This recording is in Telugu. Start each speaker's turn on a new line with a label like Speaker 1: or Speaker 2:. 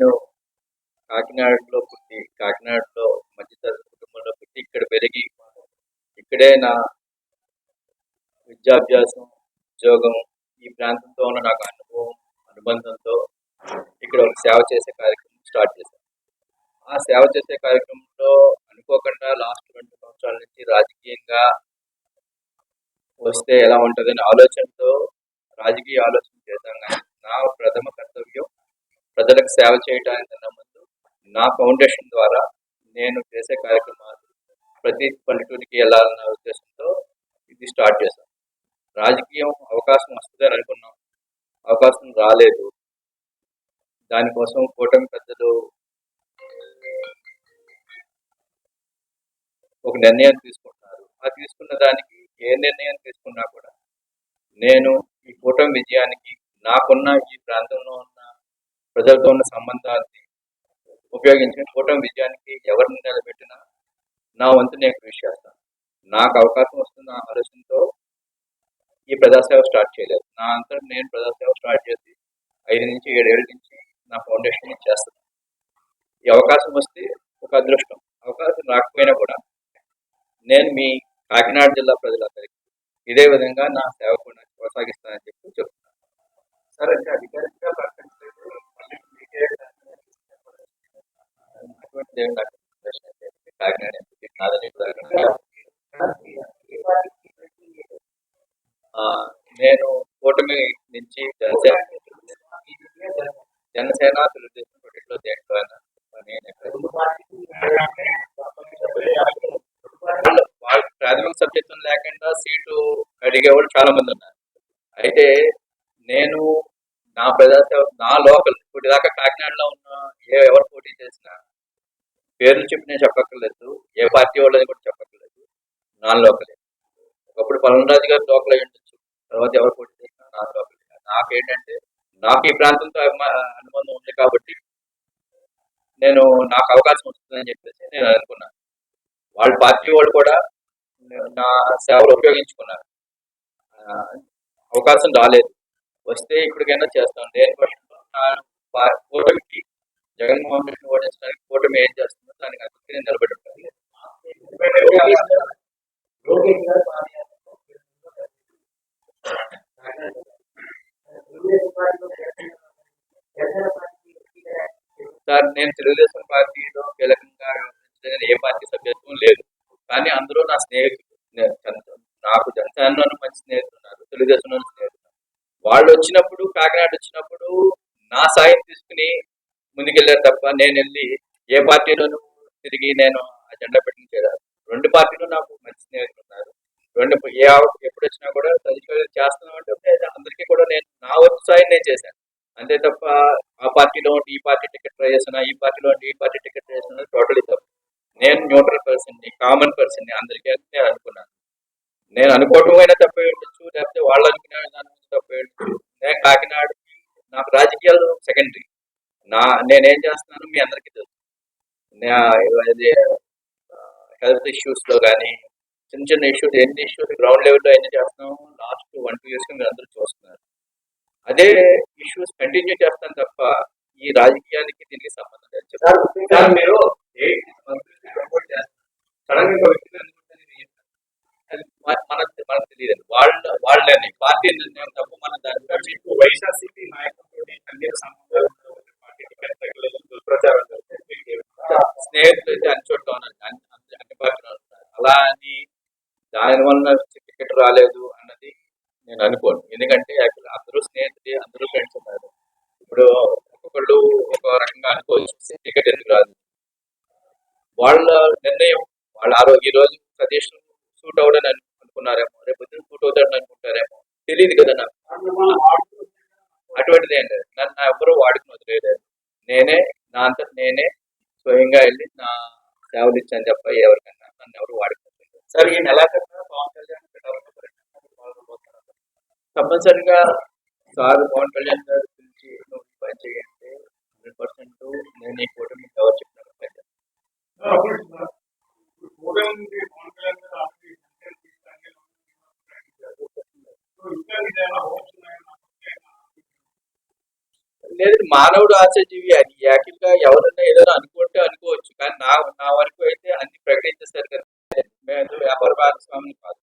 Speaker 1: నేను కాకినాడలో పుట్టి కాకినాడలో మధ్యతరగతి కుటుంబంలో పుట్టి ఇక్కడ పెరిగి ఇక్కడే నా విద్యాభ్యాసం ఉద్యోగం ఈ ప్రాంతంతో ఉన్న నాకు అనుభవం అనుబంధంతో ఇక్కడ ఒక సేవ చేసే కార్యక్రమం స్టార్ట్ చేశాను. ఆ సేవ చేసే కార్యక్రమంలో అనుకోకుండా లాస్ట్ రెండు సంవత్సరాల నుంచి రాజకీయంగా వస్తే ఎలా ఉంటుందనే ఆలోచనతో రాజకీయ ఆలోచన చేశాను. కానీ నా ప్రథమ కర్తవ్యం ప్రజలకు సేవ చేయడానికి ముందు నా ఫౌండేషన్ ద్వారా నేను చేసే కార్యక్రమాలు ప్రతి పల్లెటూరికి వెళ్ళాలన్న ఉద్దేశంతో ఇది స్టార్ట్ చేశాను రాజకీయం అవకాశం వస్తుందని అనుకున్నాం. అవకాశం రాలేదు. దానికోసం కూటమి పెద్దలు ఒక నిర్ణయం తీసుకుంటున్నారు. ఆ తీసుకున్న దానికి ఏ నిర్ణయం తీసుకున్నా కూడా నేను ఈ కూటమి విజయానికి నాకున్న ఈ ప్రాంతంలో ఉన్న ప్రజలతో ఉన్న సంబంధాన్ని ఉపయోగించి కూటమి విజయానికి ఎవరిని నిలబెట్టినా నా వంతు నేను కృషి చేస్తాను. నాకు అవకాశం వస్తున్న ఆలోచనతో ఈ ప్రజాసేవ స్టార్ట్ చేయలేదు. నా అంతా నేను ప్రజాసేవ స్టార్ట్ చేసి ఐదు నుంచి ఏడేళ్ళ నుంచి నా ఫౌండేషన్ చేస్తాను. ఈ అవకాశం వస్తే ఒక అదృష్టం. అవకాశం రాకపోయినా కూడా నేను మీ కాకినాడ జిల్లా ప్రజలందరికీ ఇదే విధంగా నా సేవ కూడా కొనసాగిస్తానని చెప్పి చెప్తున్నాను.
Speaker 2: సరే అంటే అధికారికంగా
Speaker 1: కాకినాడ నాదని నేను కూటమి నుంచి జనసేన తెలుగుదేశం పార్టీలో దేంట్లో అయినా నేను వాళ్ళ ప్రాథమిక సబ్జెక్టు లేకుండా సీటు అడిగే వాళ్ళు చాలా మంది ఉన్నారు. అయితే నేను నా ప్రజాసేవ నా లోకల్ ఇప్పుడు దాకా కాకినాడలో ఉన్న ఏ ఎవరు పోటీ చేసినా పేర్లు చెప్పి నేను చెప్పక్కర్లేదు. ఏ పార్టీ వాళ్ళని కూడా చెప్పక్కర్లేదు. నాన్ లోకలే ఒకప్పుడు పవన్ గారు లోకల్ అయి ఉండొచ్చు. తర్వాత ఎవరు పోటీ చేసినా నా లోకలే నాకేంటంటే నాకు ఈ ప్రాంతంతో అనుబంధం ఉంది కాబట్టి నేను నాకు అవకాశం వస్తుందని చెప్పేసి నేను అనుకున్నాను వాళ్ళ పార్టీ వాళ్ళు కూడా నా సేవలు ఉపయోగించుకున్నారు. అవకాశం రాలేదు. వస్తే ఇప్పటికైనా చేస్తాను దేని పక్షంలో నా కూటమికి జగన్మోహన్ రెడ్డిని ఓడించడానికి కూటమి ఏం చేస్తుందో? దానికి సార్ నేను తెలుగుదేశం పార్టీలో కీలకంగా ఏ పార్టీ సభ్యత్వం లేదు. కానీ అందులో నా స్నేహితులు నాకు జనసేనలోనూ మంచి స్నేహితులు ఉన్నారు తెలుగుదేశంలోని స్నేహితులు వాళ్ళు వచ్చినప్పుడు కాకినాడ వచ్చినప్పుడు నా సాయం తీసుకుని ముందుకెళ్ళారు తప్ప నేను వెళ్ళి ఏ పార్టీలోనూ తిరిగి నేను అజెండా పెట్టించేదారు రెండు పార్టీలు నాకు మంచి స్నేహితులు ఉన్నారు. రెండు ఏ ఎప్పుడు వచ్చినా కూడా తదుపరి చేస్తున్నాం అంటే అందరికీ కూడా నేను నా వంతు సాయం నేను చేశాను. అంతే తప్ప ఆ పార్టీలో ఉంటే ఈ పార్టీ టికెట్ ట్రై చేస్తున్నా ఈ పార్టీలో ఉంటే ఈ పార్టీ టికెట్ ట్రై చేస్తున్నా టోటలీ తప్పు. నేను న్యూట్రల్ పర్సన్ని కామన్ పర్సన్ని అందరికీ నేను అనుకున్నాను. నేను అనుకోవటం అయినా తప్పే ఉండొచ్చు లేకపోతే వాళ్ళు అనుకునే దాని తప్పే ఉండొచ్చు. నేను కాకినాడ నాకు రాజకీయాలు సెకండరీ నా నేనేం చేస్తున్నాను మీ అందరికీ తెలుసు. హెల్త్ ఇష్యూస్లో కానీ చిన్న చిన్న ఇష్యూస్ ఎన్ని ఇష్యూస్ గ్రౌండ్ లెవెల్లో ఎన్ని చేస్తున్నాం లాస్ట్ వన్ టూ ఇయర్స్ మీరు అందరూ చూస్తున్నారు. అదే ఇష్యూస్ కంటిన్యూ చేస్తాను తప్ప ఈ రాజకీయానికి దీనికి సంబంధం లేదు.
Speaker 2: మీరు
Speaker 1: సడన్గా మనకు మనకు తెలియదు. వాళ్ళ వాళ్ళని పార్టీ నిర్ణయం తప్ప మన దాని
Speaker 2: వైఎస్ఆర్సీపీ నాయకులతో అన్ని సంబంధాలు దుష్ప్రచారం జరిగితే మీకు ఏ విధంగా
Speaker 1: స్నేహితులు అయితే అని చోట్ల ఉన్నారు అన్ని అలా అని దాని వల్ల టికెట్ రాలేదు అన్నది నేను అనుకోను. ఎందుకంటే అందరూ స్నేహితులే అందరూ ఫ్రెండ్స్ ఉన్నారు. ఇప్పుడు ఒక్కొక్కళ్ళు ఒక రకంగా అనుకోవచ్చు. టికెట్ ఎందుకు రాదు? వాళ్ళ నిర్ణయం వాళ్ళ ఆరోగ్య రోజు సజెషన్ సూట్ అవుడని అనుకున్నారేమో రేపు పొద్దున్న సూట్ అవుతాడని అనుకుంటారేమో. తెలియదు కదా నాకు. అటువంటిది ఏం లేదు. నన్ను ఎవరు వాడుకుని వదిలేదు నేనే నా అంతా నేనే స్వయంగా వెళ్ళి నా సేవలు ఇచ్చాను తప్ప ఎవరికన్నా నన్ను ఎవరు వాడుకోలేదు వదిలేదు
Speaker 2: సార్ ఈ నెలాఖరున పవన్ కళ్యాణ్
Speaker 1: తప్పనిసరిగా సార్ పవన్ కళ్యాణ్ గారు పిలిచి నువ్వు పని చేయండి. హండ్రెడ్ పర్సెంట్ నేను ఈ కూటమి ఎవరు చెప్పిన పని. చేస్తాను. మానవుడు ఆశాజీవి అది. యాక్చువల్గా ఎవరైనా ఏదైనా అనుకోవడం నా నా వరకు అయితే అన్ని ప్రకటించేసారు కదా వ్యాపార భాగస్వామిని కాదు.